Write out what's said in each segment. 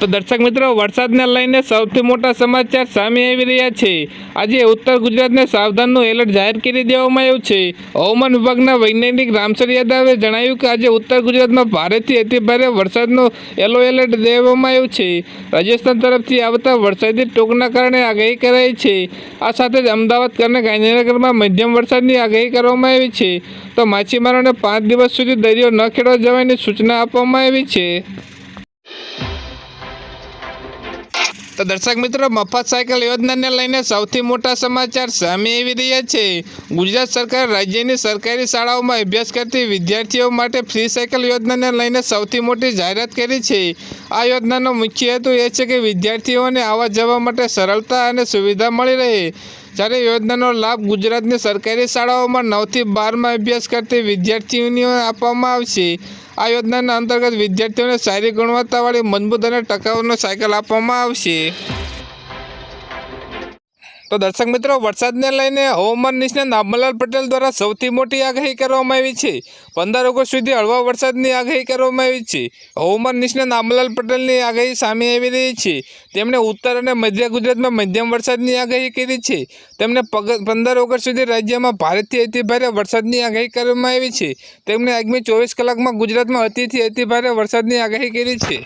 તો દર્શક મિત્રો, વરસાદને લઈને સૌથી મોટા સમાચાર સામે આવી રહ્યા છે. આજે ઉત્તર ગુજરાતને સાવધાનનું એલર્ટ જાહેર કરી દેવામાં આવ્યું છે. હવામાન વિભાગના વૈજ્ઞાનિક રામસર યાદવે જણાવ્યું કે આજે ઉત્તર ગુજરાતમાં ભારેથી અતિ ભારે વરસાદનું યલો એલર્ટ દેવામાં આવ્યું છે. રાજસ્થાન તરફથી આવતા વરસાદી ટોકના કારણે આગાહી કરાઈ છે. આ સાથે જ અમદાવાદ અને ગાંધીનગરમાં મધ્યમ વરસાદની આગાહી કરવામાં આવી છે. તો માછીમારોને પાંચ દિવસ સુધી દરિયો ન ખેડવા જવાની સૂચના આપવામાં આવી છે. તો દર્શક મિત્રો, મફત સાયકલ યોજનાને લઈને સૌથી મોટા સમાચાર સામે આવી રહ્યા છે. ગુજરાત સરકાર રાજ્યની સરકારી શાળાઓમાં અભ્યાસ કરતી વિદ્યાર્થીઓ માટે ફ્રી સાયકલ યોજનાને લઈને સૌથી મોટી જાહેરાત કરી છે. આ યોજનાનો મુખ્ય હેતુ એ છે કે વિદ્યાર્થીઓને આવવા જવા માટે સરળતા અને સુવિધા મળી રહે. જ્યારે યોજનાનો લાભ ગુજરાતની સરકારી શાળાઓમાં નવથી બારમાં અભ્યાસ કરતી વિદ્યાર્થીઓને આપવામાં આવશે. આ યોજનાના અંતર્ગત વિદ્યાર્થીઓને સારી ગુણવત્તાવાળી મજબૂત અને ટકાઉનો સાયકલ આપવામાં આવશે. તો દર્શક મિત્રો, વરસાદને લઈને હવામાન નિષ્ણાંત આમલાલ પટેલ દ્વારા સૌથી મોટી આગાહી કરવામાં આવી છે. પંદર ઓગસ્ટ સુધી હળવા વરસાદની આગાહી કરવામાં આવી છે. હવામાન નિષ્ણાંત આમલાલ પટેલની આગાહી સામે આવી રહી છે. તેમણે ઉત્તર અને મધ્ય ગુજરાતમાં મધ્યમ વરસાદની આગાહી કરી છે. તેમણે પંદર ઓગસ્ટ સુધી રાજ્યમાં ભારેથી અતિભારે વરસાદની આગાહી કરવામાં આવી છે. તેમણે આગામી ચોવીસ કલાકમાં ગુજરાતમાં અતિથી અતિભારે વરસાદની આગાહી કરી છે.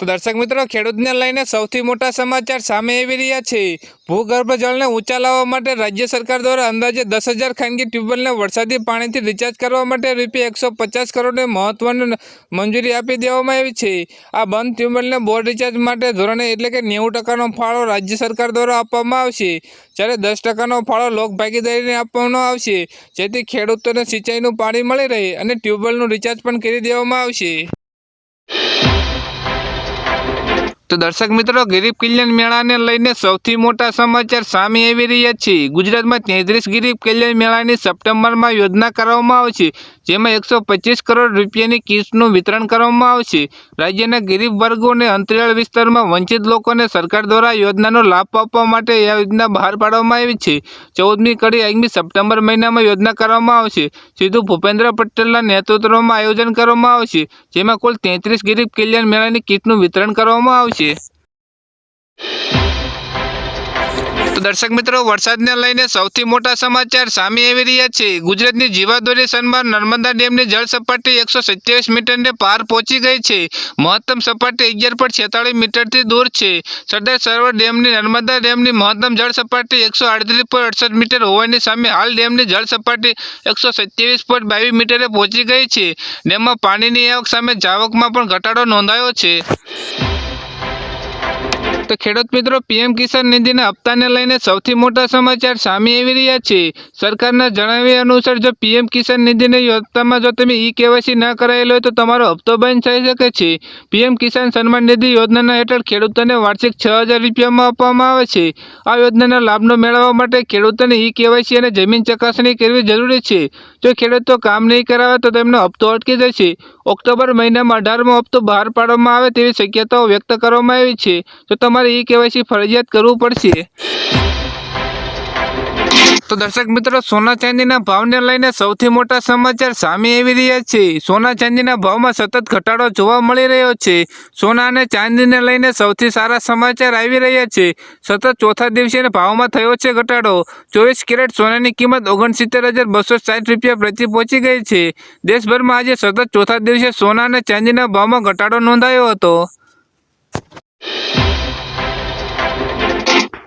તો દર્શક મિત્રો, ખેડૂતને લઈને સૌથી મોટા સમાચાર સામે આવી રહ્યા છે. ભૂગર્ભ જળને ઊંચા લાવવા માટે રાજ્ય સરકાર દ્વારા અંદાજે દસ હજાર ખાનગી ટ્યુબવેલને વરસાદી પાણીથી રિચાર્જ કરવા માટે રૂપિયા એકસો પચાસ કરોડની મહત્વની મંજૂરી આપી દેવામાં આવી છે. આ બંધ ટ્યુબવેલને બોર રિચાર્જ માટે ધોરણે એટલે કે નેવું ટકાનો ફાળો રાજ્ય સરકાર દ્વારા આપવામાં આવશે. જ્યારે દસ ટકાનો ફાળો લોક ભાગીદારીને આપવાનો આવશે. જેથી ખેડૂતોને સિંચાઈનું પાણી મળી રહે અને ટ્યુબવેલનું રિચાર્જ પણ કરી દેવામાં આવશે. તો દર્શક મિત્રો, ગરીબ કલ્યાણ મેળાને લઈને સૌથી મોટા સમાચાર સામે આવી રહ્યા છે. ગુજરાતમાં તેત્રીસ ગરીબ કલ્યાણ મેળાની સપ્ટેમ્બરમાં યોજના કરવામાં આવશે, જેમાં એકસો કરોડ રૂપિયાની કિટનું વિતરણ કરવામાં આવશે. રાજ્યના ગરીબ વર્ગો અને અંતરિયાળ વિસ્તારમાં વંચિત લોકોને સરકાર દ્વારા યોજનાનો લાભ આપવા માટે આ યોજના બહાર પાડવામાં આવી છે. ચૌદમી કડી આગમી સપ્ટેમ્બર મહિનામાં યોજના કરવામાં આવશે. સીધું ભૂપેન્દ્ર પટેલના નેતૃત્વમાં આયોજન કરવામાં આવશે, જેમાં કુલ તેત્રીસ ગરીબ કલ્યાણ મેળાની કિટનું વિતરણ કરવામાં આવશે. તો દર્શક મિત્રો, વરસાદને લઈને સૌથી મોટા સમાચાર સામે આવી રહ્યા છે. ગુજરાતની જીવાદોરી સન્માન નર્મદા ડેમની જળ સપાટી એકસો સત્યાવીસ મીટરને પાર પહોંચી ગઈ છે. મહત્તમ સપાટી અગિયાર પોઈન્ટ છેતાળીસ મીટરથી દૂર છે. સરદાર સરોવર ડેમની નર્મદા ડેમની મહત્તમ જળ સપાટી એકસો આડત્રીસ પોઈન્ટ અડસઠ મીટર હોવાની સામે હાલ ડેમની જળ સપાટી એકસો સત્યાવીસ પોઈન્ટ બાવીસ મીટરે પહોંચી ગઈ છે. ડેમમાં પાણીની આવક સામે જાવકમાં પણ ઘટાડો નોંધાયો છે. તો ખેડૂત મિત્રો, પીએમ કિસાન નિધિના હપ્તાને લઈને સૌથી મોટા સમાચાર સામે આવી રહ્યા છે. સરકારના જણાવ્યા અનુસાર, જો પીએમ કિસાન નિધિની હપ્તામાં જો તમે ઈ કેવાયસી ના કરાયેલો હોય તો તમારો હપ્તો બંધ થઈ શકે છે. પીએમ કિસાન સન્માન નિધિ યોજનાના હેઠળ ખેડૂતોને વાર્ષિક છ હજાર રૂપિયામાં આપવામાં આવે છે. આ યોજનાના લાભનો મેળવવા માટે ખેડૂતોને ઈ કેવાયસી અને જમીન ચકાસણી કરવી જરૂરી છે. જો ખેડૂતો કામ નહીં કરાવે તો તેમનો હપ્તો અટકી જશે. ઓક્ટોબર મહિનામાં અઢારમો હપ્તો બહાર પાડવામાં આવે તેવી શક્યતાઓ વ્યક્ત કરવામાં આવી છે. તો તમારે ઈ કેવાયસી ફરજિયાત કરવું પડશે. તો દર્શક મિત્રો, સોના ચાંદીના ભાવને લઈને સૌથી મોટા સમાચાર સામે આવી રહ્યા છે. સોના ચાંદીના ભાવમાં સતત ઘટાડો જોવા મળી રહ્યો છે. સોના અને ચાંદીને લઈને સૌથી સારા સમાચાર આવી રહ્યા છે. સતત ચોથા દિવસે ભાવમાં થયો છે ઘટાડો. ચોવીસ કેરેટ સોનાની કિંમત ઓગણસિત્તેર હજાર બસો સાઠ રૂપિયા પ્રતિ પહોંચી ગઈ છે. દેશભરમાં આજે સતત ચોથા દિવસે સોના અને ચાંદીના ભાવમાં ઘટાડો નોંધાયો હતો.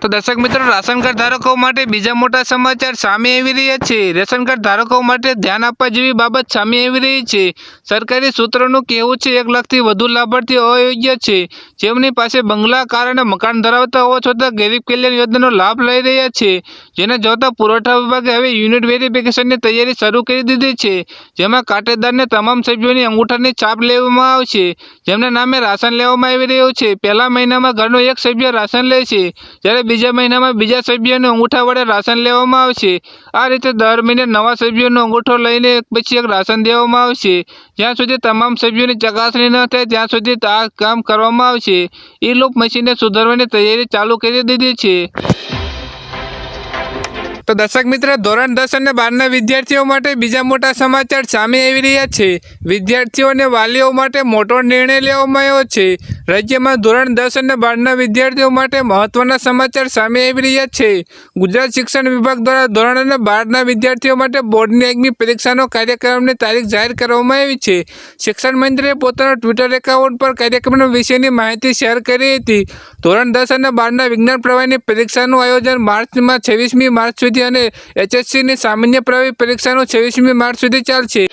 તો દર્શક મિત્રો, રાશન કાર્ડ ધારકો માટે બીજા મોટા સમાચાર સામે આવી રહ્યા છે. રેશન કાર્ડ ધારકો માટે ધ્યાન આપવા જેવી બાબત સામે આવી રહી છે. સરકારી સૂત્રોનું કહેવું છે, એક લાખથી વધુ લાભાર્થીઓ અયોગ્ય છે. જેમની પાસે બંગલા, કાર અને મકાન ધરાવતા હોવા છતાં ગરીબ કલ્યાણ યોજનાનો લાભ લઈ રહ્યા છે. જેને જોતા પુરવઠા વિભાગે હવે યુનિટ વેરિફિકેશનની તૈયારી શરૂ કરી દીધી છે. જેમાં કાટેદારને તમામ સભ્યોની અંગૂઠાની છાપ લેવામાં આવશે. જેમના નામે રાશન લેવામાં આવી રહ્યું છે. પહેલા મહિનામાં ઘરનો એક સભ્ય રાશન લે છે. જ્યારે બીજા મહિનામાં બીજા સભ્યોને અંગૂઠા વડે રાશન લેવામાં આવશે. આ રીતે દર મહિને નવા સભ્યોનો અંગૂઠો લઈને એક પછી એક રાશન દેવામાં આવશે. જ્યાં સુધી તમામ સભ્યોની ચકાસણી ન થાય, ત્યાં સુધી આ કામ કરવામાં આવશે. ઈ લૂપ મશીનને સુધારવાની તૈયારી ચાલુ કરી દીધી છે. તો દર્શક મિત્ર, ધોરણ દસ અને બારના વિદ્યાર્થીઓ માટે બીજા મોટા સમાચાર સામે આવી રહ્યા છે. વિદ્યાર્થીઓ અને વાલીઓ માટે મોટો નિર્ણય લેવામાં આવ્યો છે. રાજ્યમાં ધોરણ દસ અને બારના વિદ્યાર્થીઓ માટે મહત્વના સમાચાર સામે આવી રહ્યા છે. ગુજરાત શિક્ષણ વિભાગ દ્વારા ધોરણ અને બારના વિદ્યાર્થીઓ માટે બોર્ડની એકમી પરીક્ષાનો કાર્યક્રમની તારીખ જાહેર કરવામાં આવી છે. શિક્ષણ મંત્રીએ પોતાના ટ્વિટર એકાઉન્ટ પર કાર્યક્રમ વિશેની માહિતી શેર કરી હતી. ધોરણ દસ અને બારના વિજ્ઞાન પ્રવાહની પરીક્ષાનું આયોજન માર્ચમાં છવ્વીસમી માર્ચ સુધી અને એચએસસીની સામાન્ય પ્રવાહી પરીક્ષાનું છવ્વીસમી માર્ચ સુધી ચાલશે.